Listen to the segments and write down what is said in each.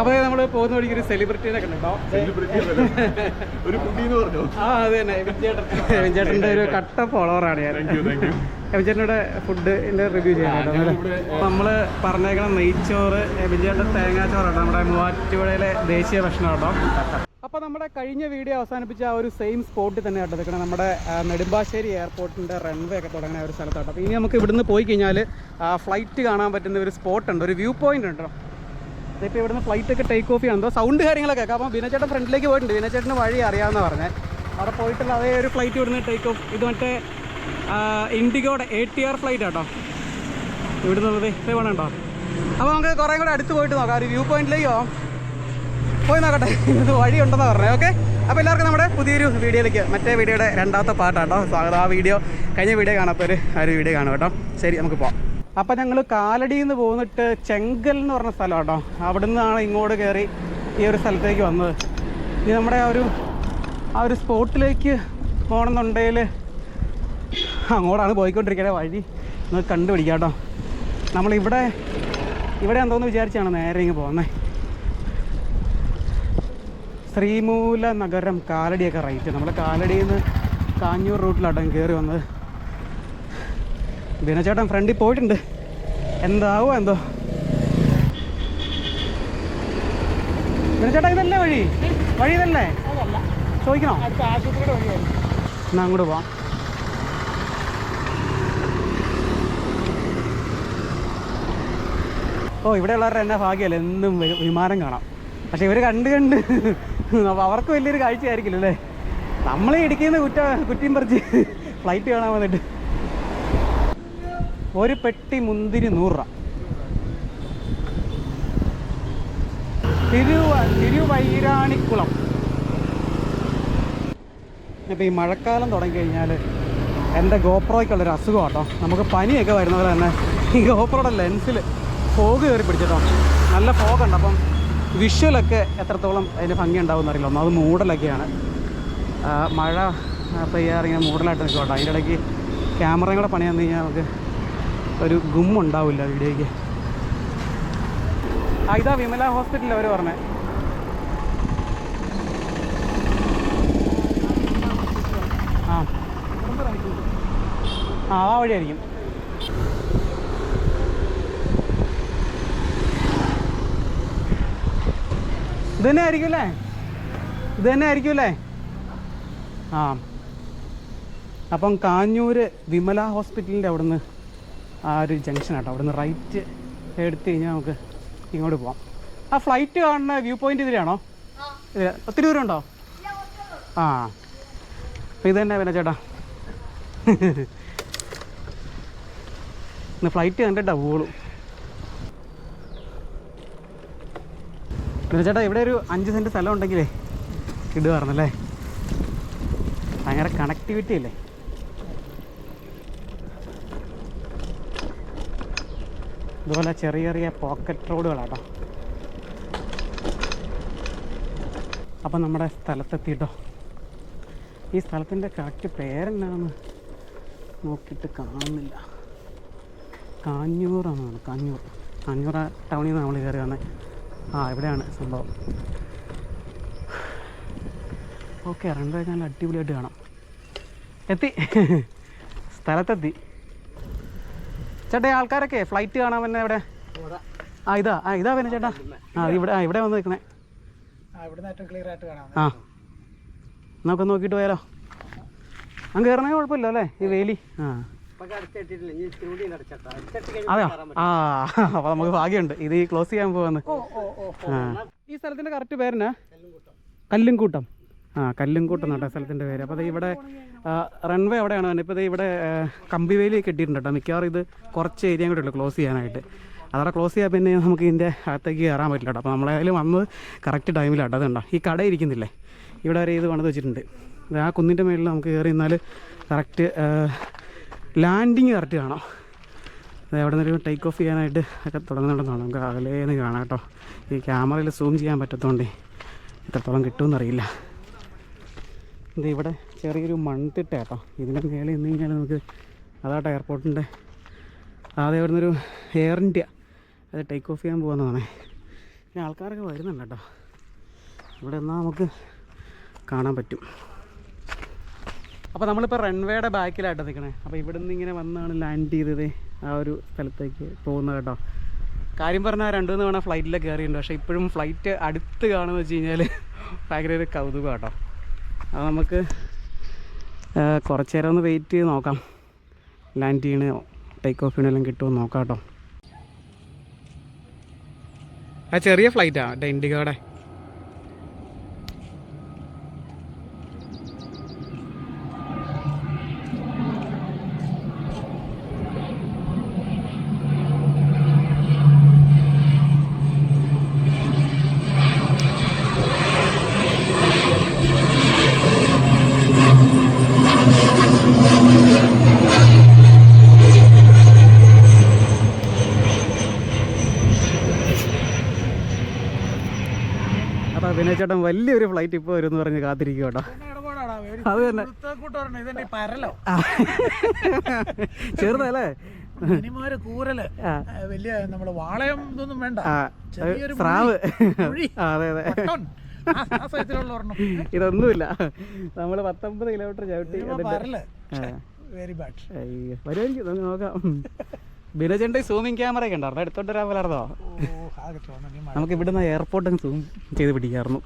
അപ്പോൾ നമ്മൾ പോകുന്ന വഴിക്ക് ഒരു സെലിബ്രിറ്റീനെ കണ്ടോ ഒരു പറഞ്ഞു? ആ അത് തന്നെ. വിജയേട്ടൻ. വിജയേട്ടന്റെ ഒരു കട്ട ഫോളോവറാണ് ഞാൻ. എബിചേട്ടനോട് ഫുഡിന്റെ റിവ്യൂ ചെയ്യാനായിട്ട് നമ്മൾ പറഞ്ഞേക്കണം നെയ്ച്ചോറ് എബിചേട്ടൻ തേങ്ങാച്ചോറാണ് നമ്മുടെ മൂവാറ്റുപുഴയിലെ ദേശീയ ഭക്ഷണം കേട്ടോ. അപ്പോൾ നമ്മുടെ കഴിഞ്ഞ വീഡിയോ അവസാനിപ്പിച്ച ആ ഒരു സെയിം സ്പോട്ടിൽ തന്നെ കേട്ടോ. നിൽക്കണം നമ്മുടെ നെടുമ്പാശ്ശേരി എയർപോർട്ടിന്റെ റൺവേ ഒക്കെ തുടങ്ങുന്ന ഒരു സ്ഥലത്താട്ടോ അപ്പോൾ ഇനി നമുക്ക് ഇവിടുന്ന് പോയി കഴിഞ്ഞാൽ ഫ്ലൈറ്റ് കാണാൻ പറ്റുന്ന ഒരു സ്പോട്ട് ഉണ്ട്. ഒരു വ്യൂ പോയിന്റ് ഉണ്ടോ ഇതിപ്പോൾ ഇവിടുന്ന് ഫ്ലൈറ്റ് ഒക്കെ ടേക്ക് ഓഫ് ചെയ്യണം. സൗണ്ട് കാര്യങ്ങളൊക്കെ അപ്പോൾ വിനചേട്ടൻ ഫ്രണ്ടിലേക്ക് പോയിട്ടുണ്ട്. വിനച്ചേട്ടന് വഴി അറിയാമെന്ന് പറഞ്ഞത് അവിടെ പോയിട്ടുള്ള അതേ ഒരു ഫ്ലൈറ്റ് ഇവിടുന്ന് ടേക്ക് ഓഫ് ഇത് മറ്റേ ഇൻഡിഗോയുടെ എ ടി ആർ ഫ്ലൈറ്റ് കേട്ടോ ഇവിടുന്നുള്ളത് ഇത് വേണമുണ്ടോ അപ്പോൾ നമുക്ക് കുറേ കൂടെ അടുത്ത് പോയിട്ട് നോക്കാം. ഒരു വ്യൂ പോയിന്റിലേക്ക് പോകാം പോയി നോക്കട്ടെ. ഇത് വഴിയുണ്ടെന്ന് പറഞ്ഞത് ഓക്കെ അപ്പോൾ എല്ലാവർക്കും നമ്മുടെ പുതിയൊരു വീഡിയോയിലേക്ക് മറ്റേ വീഡിയോയുടെ രണ്ടാമത്തെ പാട്ടാട്ടോ. സ്വാഗതം. ആ വീഡിയോ കഴിഞ്ഞ വീഡിയോ കാണാത്തൊരു ആ ഒരു വീഡിയോ കാണും കേട്ടോ. ശരി നമുക്ക് പോവാം. അപ്പം ഞങ്ങൾ കാലടിയിൽ നിന്ന് പോന്നിട്ട് ചെങ്കൽ എന്ന് പറഞ്ഞ സ്ഥലം കേട്ടോ അവിടെ നിന്നാണ് ഇങ്ങോട്ട് കയറി ഈ ഒരു സ്ഥലത്തേക്ക് വന്നത്. ഇനി നമ്മുടെ ആ ഒരു ആ ഒരു സ്പോട്ടിലേക്ക് പോകണമെന്നുണ്ടെങ്കിൽ അങ്ങോട്ടാണ് പോയിക്കൊണ്ടിരിക്കുന്നത് വഴി. നമുക്ക് കണ്ടുപിടിക്കാം കേട്ടോ നമ്മളിവിടെ ഇവിടെ എന്തോന്ന് വിചാരിച്ചാണ് നേരെ ഇങ്ങ് പോകുന്നത് ശ്രീമൂല നഗരം കാലടിയൊക്കെ റൈറ്റ് നമ്മൾ കാലടിയിൽ നിന്ന് കാഞ്ഞൂർ റൂട്ടിലാട്ടോ കയറി വന്നത്. ബിനച്ചേട്ടൻ ഫ്രണ്ടിൽ പോയിട്ടുണ്ട്. എന്താവോ എന്തോ. ദിനചേട്ടാ ഇതല്ലേ വഴി? വഴി ഇതല്ലേ? ചോദിക്കണോ? എന്നാ അങ്ങോട്ട് പോവാം. ഓ ഇവിടെ ഇവിടെയുള്ളവരുടെ എന്നാ ഭാഗ്യമല്ലേ? എന്നും വിമാനം കാണാം. പക്ഷെ ഇവർ കണ്ട് കണ്ട് അവർക്ക് വലിയൊരു കാഴ്ചയായിരിക്കില്ല അല്ലേ നമ്മൾ ഇടിക്കുന്ന കുറ്റ കുറ്റിയും പറിച്ച് ഫ്ലൈറ്റ് കാണാൻ വന്നിട്ട്. ഒരു പെട്ടി മുന്തിരി നൂറ് രൂപ. തിരുവ തിരുവൈരാണിക്കുളം. ഇപ്പോൾ ഈ മഴക്കാലം തുടങ്ങിക്കഴിഞ്ഞാൽ എന്റെ ഗോപ്രോയ്ക്കുള്ളൊരു അസുഖം കേട്ടോ നമുക്ക് പനിയൊക്കെ വരുന്ന പോലെ തന്നെ ഈ ഗോപ്രോയുടെ ലെൻസിൽ ഫോഗ് കയറി പിടിച്ചിട്ടോ. നല്ല ഫോഗുണ്ട് അപ്പം വിഷ്വലൊക്കെ എത്രത്തോളം അതിന് ഭംഗി ഉണ്ടാവും എന്നറിയില്ല ഒന്നാമത് മൂടലൊക്കെയാണ്. മഴ പെയ്യാറിങ്ങനെ മൂടലായിട്ട് നിൽക്കും കേട്ടോ അതിന്റെ ഇടയ്ക്ക് ക്യാമറയും കൂടെ പണിയാന്ന് കഴിഞ്ഞാൽ നമുക്ക് ഒരു ഗുമ്മുണ്ടാവില്ല വീഡിയോയ്ക്ക് ഇതാ വിമല ഹോസ്പിറ്റലിൽ അവർ പറഞ്ഞത് ആ. ആ ആ വഴിയായിരിക്കും. ഇത് തന്നെ ആയിരിക്കും അല്ലേ? ഇത് തന്നെ ആയിരിക്കും അല്ലേ? ആ. അപ്പം കാഞ്ഞൂര് വിമല ഹോസ്പിറ്റലിന്റെ അവിടുന്ന് ആ ഒരു ജംഗ്ഷൻ കേട്ടോ അവിടുന്ന് റൈറ്റ് എടുത്തു കഴിഞ്ഞാൽ നമുക്ക് ഇങ്ങോട്ട് പോവാം. ആ ഫ്ലൈറ്റ് കാണുന്ന വ്യൂ പോയിന്റ് ഇതിലാണോ? ഇതിൽ ഒത്തിരി ദൂരം ഉണ്ടോ? ആ. അപ്പം ഇത് തന്നെ പിന്നെ ചേട്ടാ. ഇന്ന് ഫ്ലൈറ്റ് കണ്ടിട്ടാ പോളൂ പിന്നെ ചേട്ടാ ഇവിടെ ഒരു അഞ്ച് സെന്റ് സ്ഥലം ഉണ്ടെങ്കിലേ ഇടുവായിരുന്നല്ലേ ഭയങ്കര കണക്ടിവിറ്റി അല്ലേ? ഇതുപോലെ ചെറിയ ചെറിയ പോക്കറ്റ് റോഡുകളാട്ടോ അപ്പം നമ്മുടെ സ്ഥലത്തെത്തിയിട്ടോ. ഈ സ്ഥലത്തിന്റെ കറക്റ്റ് പേരെന്താണെന്ന് നോക്കിയിട്ട് കാണുന്നില്ല. കാഞ്ഞൂറാണ് കാഞ്ഞൂർ. കാഞ്ഞൂർ ടൗണിൽ നിന്ന് നമ്മൾ കയറി വന്നത് ആ ഇവിടെയാണ് സംഭവം. ഓക്കെ റൺവേ നല്ല അടിപൊളിയായിട്ട് കാണാം. എത്തി. സ്ഥലത്തെത്തി. ചേട്ടാ ആൾക്കാരൊക്കെ ഫ്ലൈറ്റ് കാണാൻ വന്നെ ഇവിടെ ആ ഇതാ. ആ ഇതാ പിന്നെ ചേട്ടാ. ആ ഇവിടെ ആ ഇവിടെ വന്ന് നിൽക്കണേ. ആ നമുക്ക് നോക്കിയിട്ട് പോയാലോ? അങ്ങ് കയറണേ കുഴപ്പമില്ല അല്ലേ? ഈ വേലി. ആ. അതെയോ? ആ അപ്പൊ നമുക്ക് ഭാഗ്യമുണ്ട്. ഇത് ഈ ക്ലോസ് ചെയ്യാൻ പോവാന്ന്. ഈ സ്ഥലത്തിന്റെ കറക്റ്റ് പേരെന്നാ? കല്ലുംകൂട്ടം ആ കല്ലുംകൂട്ട് എന്നാട്ടോ സ്ഥലത്തിന്റെ പേര്. അപ്പോൾ ഇവിടെ റൺവേ അവിടെയാണ് തന്നെ ഇപ്പോൾ ഇവിടെ കമ്പിവേലി കെട്ടിയിട്ടുണ്ട് കേട്ടോ. മിക്കവാറും ഇത് കുറച്ച് ഏരിയ കൂടെ ഉള്ളൂ ക്ലോസ് ചെയ്യാനായിട്ട്. അതവിടെ ക്ലോസ് ചെയ്യാൻ പിന്നെ നമുക്ക് ഇതിന്റെ അകത്തേക്ക് കയറാൻ പറ്റില്ല കേട്ടോ. അപ്പോൾ നമ്മളായാലും വന്നത് കറക്റ്റ് ടൈമിലാട്ടോ അതുണ്ടോ ഈ കട ഇരിക്കുന്നില്ലേ? ഇവിടെ വരെ ഇത് പണിത് വെച്ചിട്ടുണ്ട്. ആ കുന്നിന്റെ മേളിൽ നമുക്ക് കയറി നിന്നാൽ കറക്റ്റ് ലാൻഡിങ് കറക്റ്റ് കാണാം. അത് അവിടെ നിന്നൊരു ടേക്ക് ഓഫ് ചെയ്യാനായിട്ട് ഒക്കെ തുടങ്ങുന്നുണ്ടെന്നാണ് നമുക്ക് അകലേന്ന് കാണാം കേട്ടോ. ഈ ക്യാമറയിൽ സൂം ചെയ്യാൻ പറ്റത്തോണ്ടേ എത്രത്തോളം കിട്ടുമെന്നറിയില്ല ഇത് ഇവിടെ ചെറിയൊരു മൺതിട്ട കേട്ടോ ഇതിന്റെ മേലെ നിന്ന് കഴിഞ്ഞാൽ നമുക്ക് അതാട്ടോ എയർപോർട്ടിന്റെ ആദ്യം ഇവിടെ നിന്നൊരു എയർ ഇന്ത്യ അത് ടേക്ക് ഓഫ് ചെയ്യാൻ പോകുന്നതാണ്. പിന്നെ ആൾക്കാരൊക്കെ വരുന്നുണ്ട് കേട്ടോ ഇവിടെ എന്നാൽ നമുക്ക് കാണാൻ പറ്റും. അപ്പോൾ നമ്മളിപ്പോൾ റൺവേയുടെ ബാക്കിലായിട്ട് നിൽക്കണേ അപ്പോൾ ഇവിടെ നിന്ന് ഇങ്ങനെ വന്നാണ് ലാൻഡ് ചെയ്തത് ആ ഒരു സ്ഥലത്തേക്ക് പോകുന്നത് കേട്ടോ. കാര്യം പറഞ്ഞാൽ രണ്ടു മൂന്ന് തവണ ഫ്ലൈറ്റിലൊക്കെ കയറിയിട്ടുണ്ട് പക്ഷേ ഇപ്പോഴും ഫ്ലൈറ്റ് അടുത്ത് കാണുമെന്ന് വെച്ച് കഴിഞ്ഞാൽ ഭയങ്കര ഒരു കൗതുകം കേട്ടോ അത് നമുക്ക് കുറച്ച് നേരം ഒന്ന് വെയിറ്റ് ചെയ്ത് നോക്കാം. ലാൻഡ് ചെയ്യണ ടേക്ക് ഓഫ് ചെയ്യണമെല്ലാം കിട്ടുമോ നോക്കാം കേട്ടോ. ആ ചെറിയ ഫ്ലൈറ്റാണ് ഇൻഡിഗോടെ അപ്പോൾ അഭിനയ ചേട്ടൻ വലിയൊരു ഫ്ലൈറ്റ് ഇപ്പോൾ വരും എന്ന് പറഞ്ഞ് കാത്തിരിക്കും കേട്ടോ അത് തന്നെ. ചെറുതല്ലേ? ഇതൊന്നുമില്ല കൂരൽ. വലിയ നമ്മൾ വാളയം ഇതൊന്നും വേണ്ട. ചെറിയൊരു സ്രാവ്. അതെ അതെ. ഇതൊന്നുമില്ല. നമ്മൾ പത്തൊമ്പത് കിലോമീറ്റർ ചവിട്ടി വെരി ബാഡ് വരുമായിരിക്കും നോക്കാം. ബിനോചേട്ടൻ സൂമിങ് ക്യാമറ ഒക്കെ ഉണ്ടായിരുന്നു. എടുത്തോണ്ട് വരാൻ തോന്നുന്നു നമുക്ക് ഇവിടുന്ന് എയർപോർട്ട് സൂം ചെയ്ത് പിടിക്കായിരുന്നു.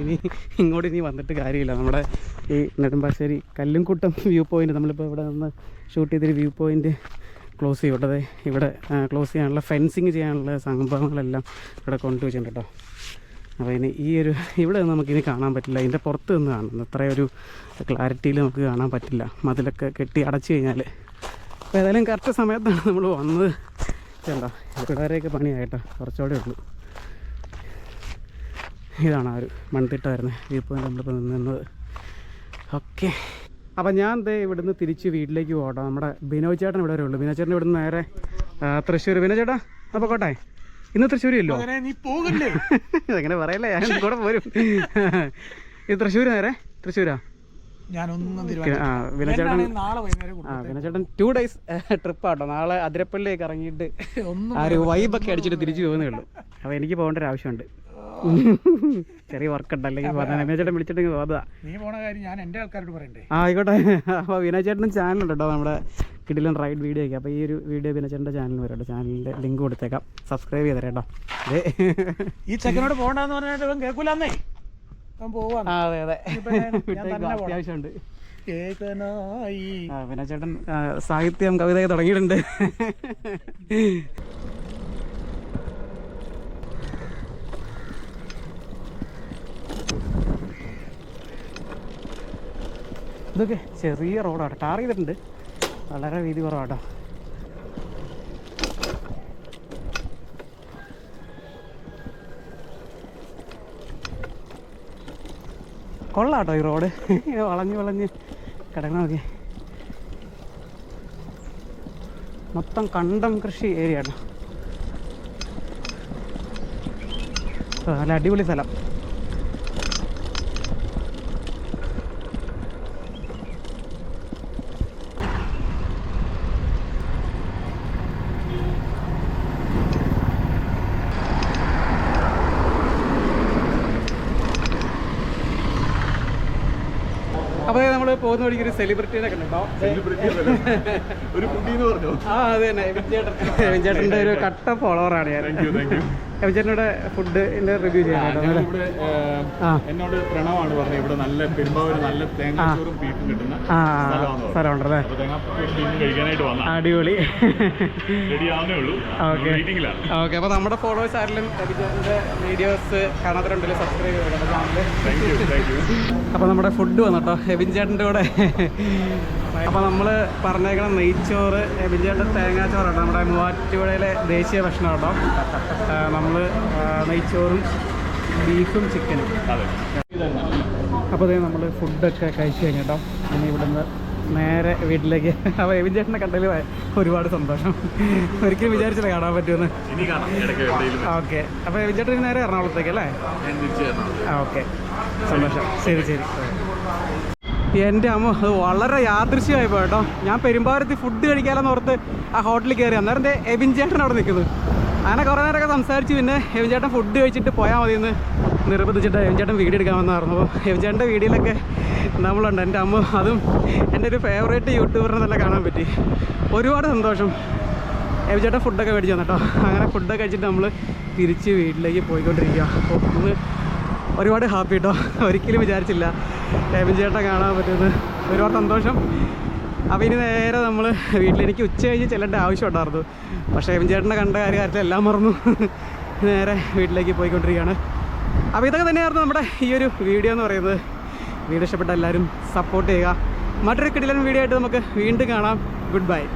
ഇനി ഇങ്ങോട്ട് ഇനി വന്നിട്ട് കാര്യമില്ല. നമ്മുടെ ഈ നെടുമ്പാശ്ശേരി കല്ലുംകുട്ടം വ്യൂ പോയിന്റ് നമ്മളിപ്പോൾ ഇവിടെ നിന്ന് ഷൂട്ട് ചെയ്തൊരു വ്യൂ പോയിന്റ് ക്ലോസ് ചെയ്യട്ടത് ഇവിടെ ക്ലോസ് ചെയ്യാനുള്ള ഫെൻസിങ് ചെയ്യാനുള്ള സംഭവങ്ങളെല്ലാം ഇവിടെ കൊണ്ടുവച്ചിട്ടുണ്ട് കേട്ടോ അപ്പോൾ ഇനി ഈ ഒരു ഇവിടെ നമുക്കിനി കാണാൻ പറ്റില്ല. ഇതിന്റെ പുറത്ത് നിന്ന് കാണുന്നു. അത്രയൊരു ക്ലാരിറ്റിയിൽ നമുക്ക് കാണാൻ പറ്റില്ല. മതിലൊക്കെ കെട്ടി അടച്ചു കഴിഞ്ഞാൽ അപ്പോൾ ഏതായാലും കറക്റ്റ് സമയത്താണ് നമ്മൾ വന്നത്. ചേട്ടാ ഇവിടെ വരെയൊക്കെ പണിയായിട്ടോ കുറച്ചുകൂടെ ഉള്ളൂ. ഇതാണ് ആ ഒരു മൺതിട്ട വരുന്നത്. വ്യൂ പോയിന്റ് നമ്മളിപ്പോൾ നിന്നത്. ഓക്കെ. അപ്പം ഞാൻ ദേ ഇവിടുന്ന് തിരിച്ച് വീട്ടിലേക്ക് പോകട്ടോ. നമ്മുടെ ബിനോയ് ചേട്ടൻ ഇവിടെ വരുള്ളൂ ഉള്ളൂ. ബിനോയ് ചേട്ടൻ ഇവിടുന്ന് നേരെ തൃശ്ശൂർ. ബിനോയ് ചേട്ടാ അപ്പോൾ കോട്ടെ. ഇന്ന് തൃശ്ശൂർ ഇല്ലോ പോകല്ലേ? ഇതെങ്ങനെ പറയല്ലേ? ഞാൻ കൂടെ പോരും. ഇത് തൃശ്ശൂർ നേരെ? തൃശ്ശൂരാ? ഞാനൊന്നും ആ തീരുമാനിച്ചില്ല. ബിനോയ് ചേട്ടൻ എന്നാണ് നാളെ വൈകുന്നേരം ആ കൊടുത്തത്. ബിനോയ് ചേട്ടൻ ടു ഡേയ്സ് ട്രിപ്പാട്ടോ നാളെ അതിരപ്പള്ളിയൊക്കെ ഇറങ്ങിയിട്ട് ആ ഒരു വൈബൊക്കെ അടിച്ചിട്ട് തിരിച്ചു പോകുന്നേ ഉള്ളൂ. അപ്പോൾ എനിക്ക് പോകേണ്ട ഒരു ആവശ്യമുണ്ട്. ചെറിയ വർക്ക് ഉണ്ട് അല്ലെങ്കിൽ വിനോചേട്ടൻ ചേട്ടൻ വിളിച്ചിട്ടെങ്കിൽ പോകാ നീ പോണ കാര്യം ഞാൻ എന്റെ ആൾക്കാരോട് പറയണ്ടേ? ആ ആയിക്കോട്ടെ. അപ്പോൾ വിനോദ് ചേട്ടനും ചാനലുണ്ട് കേട്ടോ നമ്മുടെ കിടിലൻ റൈഡ് വീഡിയോ ഒക്കെ. അപ്പോൾ ഈ ഒരു വീഡിയോ വിനോദ് ചേട്ടന്റെ ചാനലിൽ വരും കേട്ടോ ചാനലിന്റെ ലിങ്ക് കൊടുത്തേക്കാം. സബ്സ്ക്രൈബ് ചെയ്തേ കേട്ടോ ഈ ചെക്കനോട് പോകണ്ടെന്ന് പറഞ്ഞിട്ട് ഇവൻ കേൾക്കൂലെന്നേ? അതെ അതെ. അത്യാവശ്യമുണ്ട്. സാഹിത്യം കവിതയൊക്കെ തുടങ്ങിയിട്ടുണ്ട്. ഇതൊക്കെ ചെറിയ റോഡാണ് ടാർ ചെയ്തിട്ടുണ്ട്. വളരെ വീതി കുറവാട്ടോ. കൊള്ളാട്ടോ ഈ റോഡ്. വളഞ്ഞ് വളഞ്ഞ് കിടക്കണ നോക്കി മൊത്തം കണ്ടം കൃഷി ഏരിയ ആണ്. നല്ല അടിപൊളി സ്ഥലം അപ്പോൾ നമ്മൾ പോകുന്ന വഴിക്ക് ഒരു സെലിബ്രിറ്റീനെ കണ്ടോ സെലിബ്രിറ്റി അല്ലല്ലോ. ഒരു കുട്ടി എന്ന് പറഞ്ഞു? ആ അതെ തന്നെ. ചേട്ടന്റെ ഒരു കട്ട ഫോളോവറാണ് ഞാൻ. Thank food thank you Ebin ചേട്ടനോട് ഫുഡിന്റെ റിവ്യൂ ചെയ്യാനായിട്ട് ഇവിടെ എന്നോട് പ്രണവാണ് പറഞ്ഞത്. ഇവിടെ നല്ല പെരുമ്പാവൂർ നല്ല തേങ്ങാച്ചോറും ബീഫും കിട്ടുന്ന. സ്ഥലമുണ്ടല്ലേ? കഴിക്കാനായിട്ട് വന്ന. അടിപൊളി. ഓക്കെ അപ്പൊ നമ്മുടെ ഫോളോവേഴ്സ് ആരെങ്കിലും എബിചേട്ടന്റെ വീഡിയോസ് കാണാത്തവരുണ്ടെങ്കിൽ സബ്സ്ക്രൈബ് ചെയ്യണം അപ്പൊ നമ്മുടെ ഫുഡ് വന്നട്ടോ എബിൻ ചേട്ടന്റെ കൂടെ അപ്പോൾ നമ്മൾ പറഞ്ഞേക്കണം നെയ്ച്ചോറ് വിജയുടെ തേങ്ങാച്ചോറാണ് നമ്മുടെ മൂവാറ്റുപുഴയിലെ ദേശീയ ഭക്ഷണം കേട്ടോ. നമ്മൾ നെയ്ച്ചോറും ബീഫും ചിക്കനും. അപ്പോൾ അതേ നമ്മൾ ഫുഡൊക്കെ കഴിച്ചു കഴിഞ്ഞിട്ടോ ഇനി ഇവിടുന്ന് നേരെ വീട്ടിലേക്ക്. അപ്പോൾ എബിൻ ചേട്ടനെ കണ്ടതിൽ ഒരുപാട് സന്തോഷം. ഒരിക്കലും വിചാരിച്ചില്ല കാണാൻ പറ്റുമെന്ന്. ഓക്കെ. അപ്പോൾ എബിൻ ചേട്ടൻ നേരെ എറണാകുളത്തേക്ക് അല്ലേ? ഓക്കെ. സന്തോഷം. ശരി ശരി. എന്റെ അമ്മ അത് വളരെ യാദൃശ്യമായി കേട്ടോ. ഞാൻ പെരുമ്പാവരത്ത് ഫുഡ് കഴിക്കാമെന്ന് ഓർത്ത് ആ ഹോട്ടലിൽ കയറി അന്നേരം എന്റെ എബിൻ ചേട്ടൻ അവിടെ നിൽക്കുന്നത് അങ്ങനെ കുറേ നേരമൊക്കെ സംസാരിച്ച് പിന്നെ എബിൻ ചേട്ടൻ ഫുഡ് കഴിച്ചിട്ട് പോയാൽ മതി എന്ന് നിർബന്ധിച്ചിട്ട് എബിൻ ചേട്ടൻ വീഡിയോ എടുക്കാമെന്ന് പറഞ്ഞു. അപ്പോൾ എബിൻ ചേട്ടന്റെ വീഡിയോയിലൊക്കെ നമ്മളുണ്ട്. എന്റെ അമ്മ അതും എന്റെ ഒരു ഫേവറേറ്റ് യൂട്യൂബറിനെ തന്നെ കാണാൻ പറ്റി. ഒരുപാട് സന്തോഷം. എബിൻ ചേട്ടൻ ഫുഡൊക്കെ മേടിച്ചു തന്നെട്ടോ. അങ്ങനെ ഫുഡൊക്കെ കഴിച്ചിട്ട് നമ്മൾ തിരിച്ച് വീട്ടിലേക്ക് പോയിക്കൊണ്ടിരിക്കുക അപ്പോൾ ഇന്ന് ഒരുപാട് ഹാപ്പി കേട്ടോ ഒരിക്കലും വിചാരിച്ചില്ല. എബിൻ ചേട്ടാ കാണാൻ പറ്റുന്നത്. ഒരുപാട് സന്തോഷം. അപ്പോൾ ഇനി നേരെ നമ്മൾ വീട്ടിലെനിക്ക് ഉച്ച കഴിഞ്ഞ് ചെല്ലേണ്ട ആവശ്യം ഉണ്ടായിരുന്നു. പക്ഷേ എബിൻ ചേട്ടനെ കണ്ട കാര്യ കാര്യത്തിൽ എല്ലാം മറന്നു. നേരെ വീട്ടിലേക്ക് പോയിക്കൊണ്ടിരിക്കുകയാണ്. അപ്പോൾ ഇതൊക്കെ തന്നെയായിരുന്നു നമ്മുടെ ഈ ഒരു വീഡിയോ എന്ന് പറയുന്നത്. വീഡിയോ ഇഷ്ടപ്പെട്ട എല്ലാവരും സപ്പോർട്ട് ചെയ്യുക. മറ്റൊരു കിടിലൻ വീഡിയോ ആയിട്ട് നമുക്ക് വീണ്ടും കാണാം. Good bye